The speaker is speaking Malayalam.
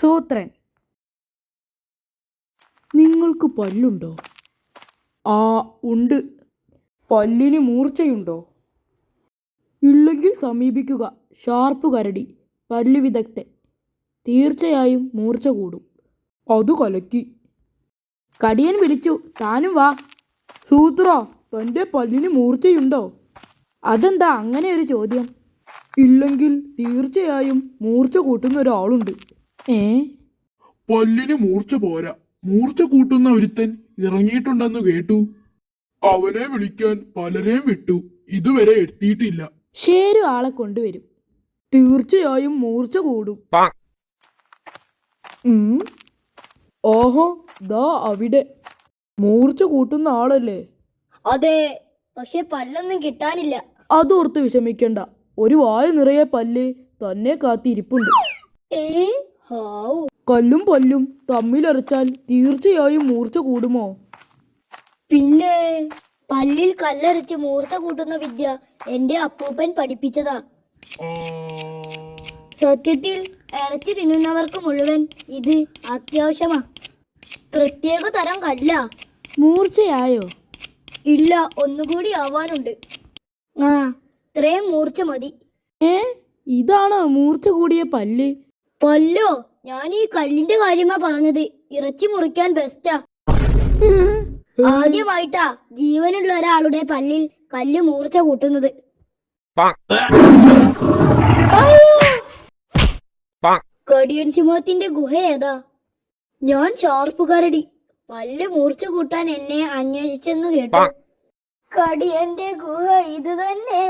സൂത്രൻ. നിങ്ങൾക്ക് പല്ലുണ്ടോ? ആ ഉണ്ട്. പല്ലിന് മൂർച്ചയുണ്ടോ? ഇല്ലെങ്കിൽ സമീപിക്കുക. ഷാർപ്പ് കരടി. പല്ലു വിദഗ്ധൻ. തീർച്ചയായും മൂർച്ച കൂടും. അത് കലക്കി. കടിയൻ വിളിച്ചു താനും വാ. സൂത്ര തന്റെ പല്ലിന് മൂർച്ചയുണ്ടോ? അതെന്താ അങ്ങനെ ഒരു ചോദ്യം? ഇല്ലെങ്കിൽ തീർച്ചയായും മൂർച്ച കൂട്ടുന്ന ഒരാളുണ്ട്. ഏ? പല്ലിന് മൂർച്ച പോരാ. മൂർച്ച കൂട്ടുന്ന ഒരുത്തൻ ഇറങ്ങിയിട്ടുണ്ടെന്ന് കേട്ടു. അവനെ വിളിക്കാൻ പലരെയും വിട്ടു. ഇതുവരെ എത്തിയിട്ടില്ല. ഷേരു ആളെ കൊണ്ടുവരും. തീർച്ചയായും മൂർച്ച കൂടും. ഉം. ഓഹോ ദാ അവിടെ. മൂർച്ച കൂട്ടുന്ന ആളല്ലേ? അതെ പക്ഷെ പല്ലൊന്നും കിട്ടാനില്ല. അതോർത്ത് വിഷമിക്കണ്ട. ഒരു വായ നിറയെ പല്ല് തന്നെ കാത്തിരിപ്പുണ്ട്. ഏ? കല്ലും പല്ലും തമ്മിലരച്ചാൽ തീർച്ചയായും മൂർച്ച കൂടുമോ? പിന്നെ പല്ലിൽ കല്ലരച്ച് മൂർച്ച കൂട്ടുന്ന വിദ്യ എന്റെ അപ്പൂപ്പൻ പഠിപ്പിച്ചതാ. സത്യത്തിൽ ഇറച്ചി തിന്നുന്നവർക്ക് മുഴുവൻ ഇത് അത്യാവശ്യമാ. പ്രത്യേക തരം കല്ല. മൂർച്ചയായോ? ഇല്ല ഒന്നുകൂടി ആവാനുണ്ട്. ആ ഇത്രയും മൂർച്ച മതി. ഏ ഇതാണോ മൂർച്ച കൂടിയ പല്ല്? പല്ലോ ഞാൻ ഈ കല്ലിന്റെ കാര്യമാ പറഞ്ഞത്. ഇറച്ചി മുറിക്കാൻ ബെസ്റ്റാ ആദ്യമായിട്ടാ ജീവനുള്ള ഒരാളുടെ പല്ലിൽ കല്ല് മൂർച്ച കൂട്ടുന്നത്. അയ്യോ! കടിയൻ സിംഹത്തിന്റെ ഗുഹ ഏതാ? ഞാൻ ഷാർപ്പ് കരടി പല്ല് മൂർച്ച കൂട്ടാൻ എന്നെ അന്വേഷിച്ചെന്ന് കേട്ടു. കടിയന്റെ ഗുഹ ഇത് തന്നെ